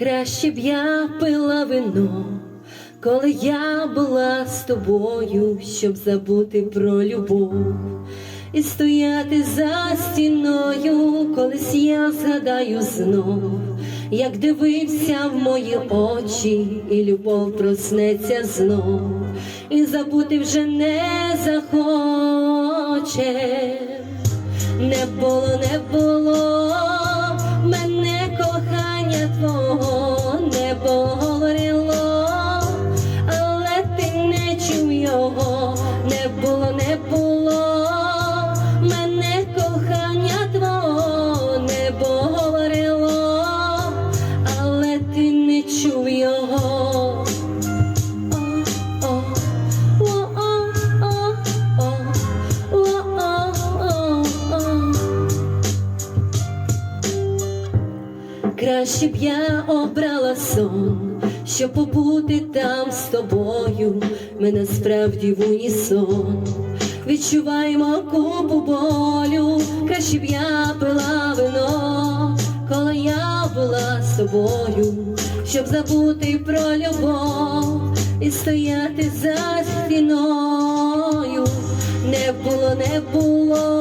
Краще б я пила вино, коли я була з тобою, щоб забути про любов. І стояти за стіною, колись я згадаю знов, як дивився в мої очі, і любов проснеться знов, і забути вже не захоче. Не було, не було Краще б я обрала сон, щоб побути там з тобою, ми насправді в унісон. Відчуваємо купу болю, краще б я пила вино, коли я була з тобою, щоб забути про любов і стояти за стіною, не було, не було